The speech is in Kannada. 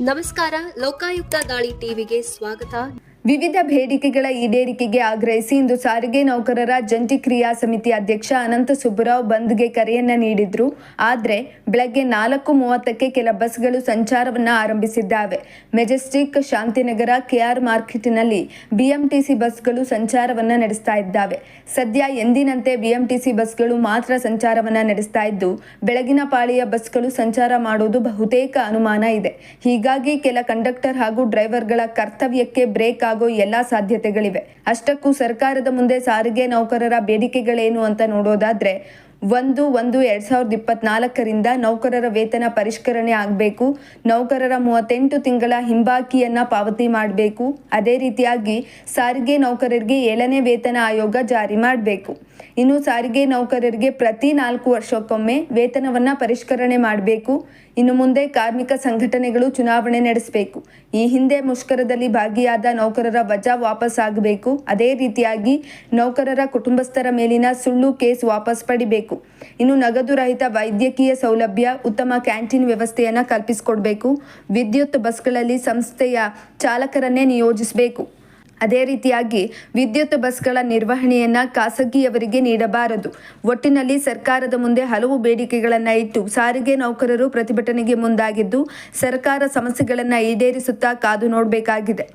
ನಮಸ್ಕಾರ ಲೋಕಾಯುಕ್ತ ದಾಳಿ ಟಿವಿಗೆ ಸ್ವಾಗತ. ವಿವಿಧ ಬೇಡಿಕೆಗಳ ಈಡೇರಿಕೆಗೆ ಆಗ್ರಹಿಸಿ ಇಂದು ಸಾರಿಗೆ ನೌಕರರ ಜಂಟಿ ಕ್ರಿಯಾ ಸಮಿತಿ ಅಧ್ಯಕ್ಷ ಅನಂತ ಸುಬ್ಬರಾವ್ ಬಂದ್ಗೆ ಕರೆಯನ್ನ ನೀಡಿದ್ರು. ಆದರೆ ಬೆಳಗ್ಗೆ ನಾಲ್ಕು ಮೂವತ್ತಕ್ಕೆ ಕೆಲ ಬಸ್ಗಳು ಸಂಚಾರವನ್ನ ಆರಂಭಿಸಿದ್ದಾವೆ. ಮೆಜೆಸ್ಟಿಕ್ ಶಾಂತಿನಗರ ಕೆಆರ್ ಮಾರ್ಕೆಟ್ನಲ್ಲಿ ಬಿಎಂಟಿಸಿ ಬಸ್ಗಳು ಸಂಚಾರವನ್ನ ನಡೆಸ್ತಾ ಇದ್ದಾವೆ. ಸದ್ಯ ಎಂದಿನಂತೆ ಬಿಎಂಟಿಸಿ ಬಸ್ಗಳು ಮಾತ್ರ ಸಂಚಾರವನ್ನ ನಡೆಸ್ತಾ ಇದ್ದು, ಬೆಳಗಿನ ಪಾಳಿಯ ಬಸ್ಗಳು ಸಂಚಾರ ಮಾಡುವುದು ಬಹುತೇಕ ಅನುಮಾನ ಇದೆ. ಹೀಗಾಗಿ ಕೆಲ ಕಂಡಕ್ಟರ್ ಹಾಗೂ ಡ್ರೈವರ್ಗಳ ಕರ್ತವ್ಯಕ್ಕೆ ಬ್ರೇಕ್ ಆಗೋ ಎಲ್ಲಾ ಸಾಧ್ಯತೆಗಳಿವೆ. ಅಷ್ಟಕ್ಕೂ ಸರ್ಕಾರದ ಮುಂದೆ ಸಾರಿಗೆ ನೌಕರರ ಬೇಡಿಕೆಗಳೇನು ಅಂತ ನೋಡೋದಾದ್ರೆ, ಒಂದು ಒಂದು ಎರಡ್ ಸಾವಿರದ ಇಪ್ಪತ್ನಾಲ್ಕರಿಂದ ನೌಕರರ ವೇತನ ಪರಿಷ್ಕರಣೆ ಆಗಬೇಕು. ನೌಕರರ ಮೂವತ್ತೆಂಟು ತಿಂಗಳ ಹಿಂಬಾಕಿಯನ್ನ ಪಾವತಿ ಮಾಡಬೇಕು. ಅದೇ ರೀತಿಯಾಗಿ ಸಾರಿಗೆ ನೌಕರರಿಗೆ ಏಳನೇ ವೇತನ ಆಯೋಗ ಜಾರಿ ಮಾಡಬೇಕು. ಇನ್ನು ಸಾರಿಗೆ ನೌಕರರಿಗೆ ಪ್ರತಿ ನಾಲ್ಕು ವರ್ಷಕ್ಕೊಮ್ಮೆ ವೇತನವನ್ನ ಪರಿಷ್ಕರಣೆ ಮಾಡಬೇಕು. ಇನ್ನು ಮುಂದೆ ಕಾರ್ಮಿಕ ಸಂಘಟನೆಗಳು ಚುನಾವಣೆ ನಡೆಸಬೇಕು. ಈ ಹಿಂದೆ ಮುಷ್ಕರದಲ್ಲಿ ಭಾಗಿಯಾದ ನೌಕರರ ವಜಾ ವಾಪಸ್ ಆಗಬೇಕು. ಅದೇ ರೀತಿಯಾಗಿ ನೌಕರರ ಕುಟುಂಬಸ್ಥರ ಮೇಲಿನ ಸುಳ್ಳು ಕೇಸ್ ವಾಪಸ್ ಪಡಿಬೇಕು. ಇನ್ನು ನಗದು ರಹಿತ ವೈದ್ಯಕೀಯ ಸೌಲಭ್ಯ, ಉತ್ತಮ ಕ್ಯಾಂಟೀನ್ ವ್ಯವಸ್ಥೆಯನ್ನು ಕಲ್ಪಿಸಿಕೊಡ್ಬೇಕು. ವಿದ್ಯುತ್ ಬಸ್ಗಳಲ್ಲಿ ಸಂಸ್ಥೆಯ ಚಾಲಕರನ್ನೇ ನಿಯೋಜಿಸಬೇಕು. ಅದೇ ರೀತಿಯಾಗಿ ವಿದ್ಯುತ್ ಬಸ್ಗಳ ನಿರ್ವಹಣೆಯನ್ನ ಖಾಸಗಿಯವರಿಗೆ ನೀಡಬಾರದು. ಒಟ್ಟಿನಲ್ಲಿ ಸರ್ಕಾರದ ಮುಂದೆ ಹಲವು ಬೇಡಿಕೆಗಳನ್ನು ಇಟ್ಟು ಸಾರಿಗೆ ನೌಕರರು ಪ್ರತಿಭಟನೆಗೆ ಮುಂದಾಗಿದ್ದು, ಸರ್ಕಾರ ಸಮಸ್ಯೆಗಳನ್ನು ಈಡೇರಿಸುತ್ತಾ ಕಾದು ನೋಡಬೇಕಾಗಿದೆ.